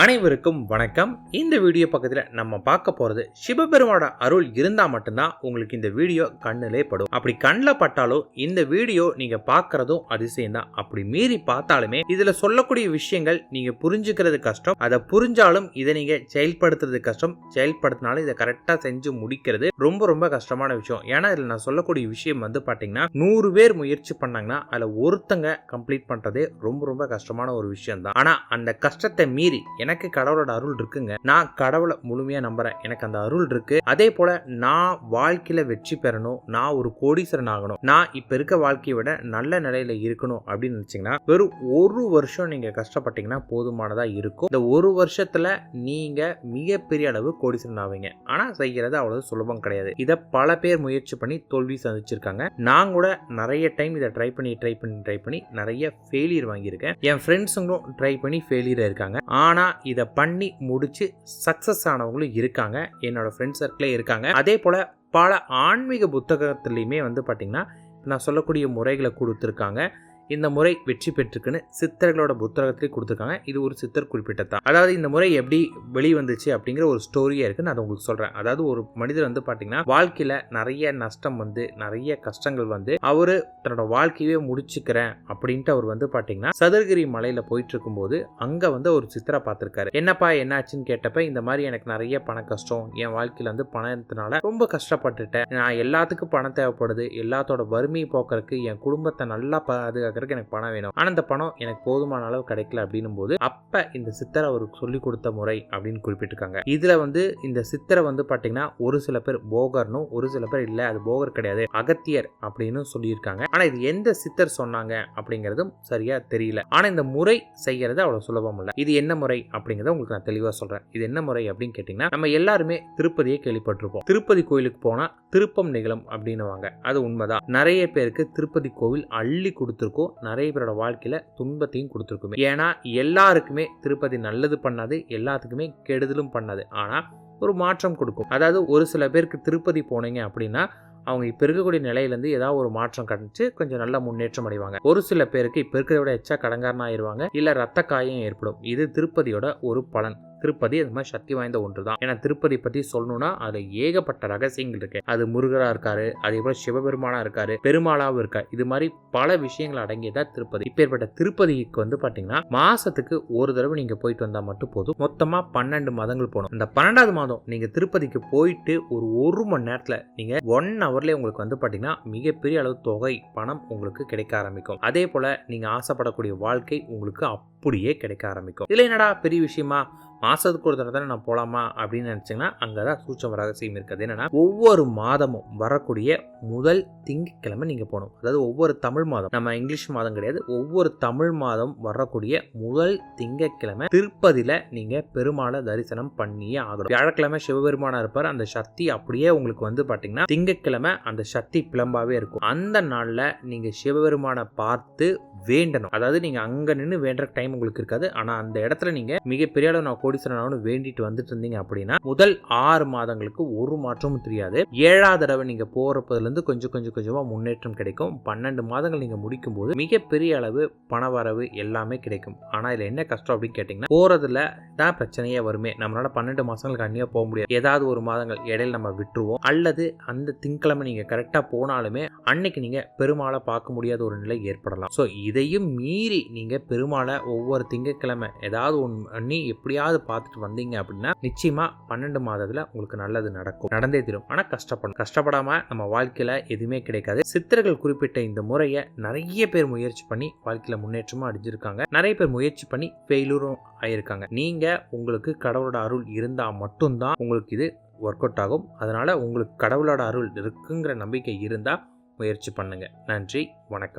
அனைவருக்கும் வணக்கம். இந்த வீடியோ பக்கத்தில் நம்ம பார்க்க போகிறது சிவபெருமானோட அருள் இருந்தால் மட்டும்தான் உங்களுக்கு இந்த வீடியோ கண்ணிலே படும். அப்படி கண்ணில் பட்டாலும் இந்த வீடியோ நீங்கள் பார்க்குறதும் அதிசயம் தான். அப்படி மீறி பார்த்தாலுமே இதில் சொல்லக்கூடிய விஷயங்கள் நீங்கள் புரிஞ்சுக்கிறது கஷ்டம். அதை புரிஞ்சாலும் இதை நீங்கள் செயல்படுத்துறது கஷ்டம். செயல்படுத்தினாலும் இதை கரெக்டாக செஞ்சு முடிக்கிறது ரொம்ப ரொம்ப கஷ்டமான விஷயம். ஏன்னா இதில் நான் சொல்லக்கூடிய விஷயம் வந்து பார்த்தீங்கன்னா நூறு பேர் முயற்சி பண்ணாங்கன்னா அதில் ஒருத்தங்க கம்ப்ளீட் பண்ணுறதே ரொம்ப ரொம்ப கஷ்டமான ஒரு விஷயம் தான் ஆனால் அந்த கஷ்டத்தை மீறி எனக்கு கடவுளோட அருள் இருக்குங்க. நான் கடவுளை முழுமையா நம்புறேன். எனக்கு அந்த அருள் இருக்கு. அதே போல நான் வாழ்க்கையில வெற்றி பெறணும். நான் ஒரு கோடீஸ்வரன் ஆகணும். நான் இப்ப இருக்க வாழ்க்கையை விட நல்ல நிலையில இருக்கணும் அப்படின்னு நினைச்சீங்கன்னா வெறும் ஒரு வருஷம் நீங்க கஷ்டப்பட்டீங்கன்னா போதுமானதா இருக்கும். இந்த ஒரு வருஷத்துல நீங்க மிகப்பெரிய அளவு கோடீஸ்வரன் ஆவீங்க. ஆனா செய்கிறது அவ்வளவு சுலபம் கிடையாது. இதை பல பேர் முயற்சி பண்ணி தோல்வி சந்திச்சிருக்காங்க. நான் கூட நிறைய டைம் இதை ட்ரை பண்ணி ட்ரை பண்ணி ட்ரை பண்ணி நிறைய ஃபெயிலியர் வாங்கியிருக்கேன். என் ஃப்ரெண்ட்ஸுங்களும் ட்ரை பண்ணி ஃபெயிலியராக இருக்காங்க. ஆனா இதை பண்ணி முடிச்சு சக்ஸஸ் ஆனவங்களும் இருக்காங்க. என்னோட ஃப்ரெண்ட் சர்க்கிளே இருக்காங்க. அதே போல் பல ஆன்மீக புத்தகத்துலேயுமே வந்து பார்த்திங்கன்னா நான் சொல்லக்கூடிய முறைகளை கொடுத்துருக்காங்க. இந்த முறை வெற்றி பெற்றுக்குன்னு சித்தர்களோட புத்தகத்திலே கொடுத்துருக்காங்க. இது ஒரு சித்தர் குறிப்பிட்டதான் அதாவது இந்த முறை எப்படி வெளிவந்துச்சு அப்படிங்கிற ஒரு ஸ்டோரியாக இருக்குது நான் அதை உங்களுக்கு சொல்கிறேன் அதாவது ஒரு மனிதர் வந்து பார்த்தீங்கன்னா வாழ்க்கையில் நிறைய நஷ்டம் வந்து நிறைய கஷ்டங்கள் வந்து அவர் தன்னோட வாழ்க்கையவே முடிச்சுக்கிறேன் அப்படின்ட்டு அவர் வந்து பார்த்தீங்கன்னா சதுரகிரி மலையில் போயிட்டு இருக்கும்போது அங்கே வந்து ஒரு சித்தரை பார்த்துருக்காரு. என்னப்பா என்னாச்சுன்னு கேட்டப்ப இந்த மாதிரி எனக்கு நிறைய பண கஷ்டம் என் வாழ்க்கையில் வந்து பணத்தினால ரொம்ப கஷ்டப்பட்டுட்டேன். நான் எல்லாத்துக்கும் பணம் தேவைப்படுது எல்லாத்தோட வறுமையை போக்குறதுக்கு என் குடும்பத்தை நல்லா பாதுகாக்க பார்க்கறதுக்கு எனக்கு பணம் வேணும். ஆனால் அந்த பணம் எனக்கு போதுமான அளவு கிடைக்கல அப்படின்னும் போது அப்போ இந்த சித்தரை அவருக்கு சொல்லி கொடுத்த முறை அப்படின்னு குறிப்பிட்டிருக்காங்க. இதில் வந்து இந்த சித்தரை வந்து பார்த்தீங்கன்னா ஒரு சில பேர் போகர்னும் ஒரு சில பேர் இல்லை அது போகர் கிடையாது அகத்தியர் அப்படின்னு சொல்லியிருக்காங்க. ஆனால் இது எந்த சித்தர் சொன்னாங்க அப்படிங்கிறதும் சரியா தெரியல. ஆனால் இந்த முறை செய்கிறது அவ்வளோ சுலபம் இல்லை. இது என்ன முறை அப்படிங்கிறத உங்களுக்கு நான் தெளிவாக சொல்கிறேன் இது என்ன முறை அப்படின்னு கேட்டிங்கன்னா நம்ம எல்லாருமே திருப்பதியை கேள்விப்பட்டிருப்போம். திருப்பதி கோயிலுக்கு போனால் திருப்பம் நிகழும் அப்படின்னுவாங்க. அது உண்மைதான். நிறைய பேருக்கு திருப்பதி கோவில் அள்ளி கொடுத்துருக்கும். நிறைய பேரோட வாழ்க்கையில் துன்பத்தையும் கொடுத்துருக்குமே. ஏன்னா எல்லாருக்குமே திருப்பதி நல்லது பண்ணாது எல்லாத்துக்குமே கெடுதலும் பண்ணாது. ஆனால் ஒரு மாற்றம் கொடுக்கும். அதாவது ஒரு சில பேருக்கு திருப்பதி போனீங்க அப்படின்னா அவங்க இப்போ இருக்கக்கூடிய நிலையிலேருந்து ஏதாவது ஒரு மாற்றம் கிடைச்சி கொஞ்சம் நல்ல முன்னேற்றம் அடைவாங்க. ஒரு சில பேருக்கு இப்போ இருக்கிறத விட எச்சா கடங்காரனாக ஆயிடுவாங்க இல்லை ரத்த காயம் ஏற்படும். இது திருப்பதியோட ஒரு பலன். திருப்பதி அது மாதிரி சக்தி வாய்ந்த ஒன்று தான் ஏன்னா திருப்பதி பற்றி சொல்லணும்னா அதில் ஏகப்பட்ட ரகசியங்கள் இருக்கு. அது முருகரா இருக்காரு அதே போல சிவபெருமானா இருக்காரு பெருமாளாவும் இருக்காரு. இது மாதிரி பல விஷயங்கள் அடங்கியதா திருப்பதி. இப்பேற்பட்ட திருப்பதிக்கு வந்து பாத்தீங்கன்னா மாசத்துக்கு ஒரு தடவை நீங்க போயிட்டு வந்தா மட்டும் போதும். மொத்தமா பன்னெண்டு மாதங்கள் போகணும். இந்த பன்னெண்டாவது மாதம் நீங்க திருப்பதிக்கு போயிட்டு ஒரு ஒரு மணி நேரத்துல நீங்க ஒன் ஹவர்ல உங்களுக்கு வந்து பாத்தீங்கன்னா மிகப்பெரிய அளவு தொகை பணம் உங்களுக்கு கிடைக்க ஆரம்பிக்கும். அதே போல நீங்க ஆசைப்படக்கூடிய வாழ்க்கை உங்களுக்கு அப்படியே கிடைக்க ஆரம்பிக்கும். இல்லை என்னடா பெரிய விஷயமா? மாதத்துக்கு ஒரு தடவை தானே நான் போகலாமா அப்படின்னு நினச்சிங்கன்னா அங்கே தான் சூட்சம் ரகசியம் இருக்குது. என்னென்னா ஒவ்வொரு மாதமும் வரக்கூடிய முதல் திங்கக்கிழமை நீங்கள் போகணும். அதாவது ஒவ்வொரு தமிழ் மாதம் நம்ம இங்கிலீஷ் மாதம் கிடையாது. ஒவ்வொரு தமிழ் மாதம் வரக்கூடிய முதல் திங்கக்கிழமை திருப்பதியில் நீங்கள் பெருமாளை தரிசனம் பண்ணியே ஆகணும். வியாழக்கிழமை சிவபெருமானா இருப்பார். அந்த சக்தி அப்படியே உங்களுக்கு வந்து பார்த்தீங்கன்னா திங்கக்கிழமை அந்த சக்தி பிளம்பாவே இருக்கும். அந்த நாளில் நீங்கள் சிவபெருமானை பார்த்து வேண்டணும். அதாவது நீங்கள் அங்கே நின்று வேண்டுற டைம் உங்களுக்கு இருக்காது. ஆனால் அந்த இடத்துல நீங்கள் மிகப்பெரிய அளவு நான் கோடீஸ்வரனானு வேண்டிட்டு வந்துட்டு இருந்தீங்க அப்படின்னா முதல் ஆறு மாதங்களுக்கு ஒரு மாற்றமும் தெரியாது. ஏழாவது தடவை நீங்கள் போகிறப்பதுலேருந்து கொஞ்சம் கொஞ்சம் கொஞ்சமாக முன்னேற்றம் கிடைக்கும். பன்னெண்டு மாதங்கள் நீங்கள் முடிக்கும் போது மிகப்பெரிய அளவு பண வரவு எல்லாமே கிடைக்கும். ஆனால் இதில் என்ன கஷ்டம் அப்படின்னு கேட்டிங்கன்னா போகிறதுல தான் பிரச்சனையே வருமே. நம்மளால பன்னெண்டு மாதங்கள் கண்ணியாக போக முடியாது. ஏதாவது ஒரு மாதங்கள் இடையில நம்ம விட்டுருவோம். அல்லது அந்த திங்கக்கிழமை நீங்கள் கரெக்டாக போனாலுமே அன்னைக்கு நீங்கள் பெருமாளை பார்க்க முடியாத ஒரு நிலை ஏற்படலாம். ஸோ இதையும் மீறி நீங்கள் பெருமாளை ஒவ்வொரு திங்கக்கிழமை ஏதாவது ஒன்று பண்ணி எப்படியாவது பார்த்துட்டு வந்தீங்க அப்படின்னா நிச்சயமா பன்னெண்டு மாதத்துல உங்களுக்கு நல்லது நடக்கும். நடந்தே தரும். ஆனால் கஷ்டப்படும் கஷ்டப்படாம நம்ம வாழ்க்கையில எதுவுமே கிடைக்காது. சித்தர்கள் குறிப்பிட்ட இந்த முறையை நிறைய பேர் முயற்சி பண்ணி வாழ்க்கையில முன்னேற்றமா அடைஞ்சிருக்காங்க. நிறைய பேர் முயற்சி பண்ணி ஃபெயிலூரும் ஆயிருக்காங்க. நீங்க உங்களுக்கு கடவுளோட அருள் இருந்தா மட்டும்தான் உங்களுக்கு இது ஒர்க் அவுட் ஆகும். அதனால உங்களுக்கு கடவுளோட அருள் இருக்குங்கிற நம்பிக்கை இருந்தால் முயற்சி பண்ணுங்க. நன்றி. வணக்கம்.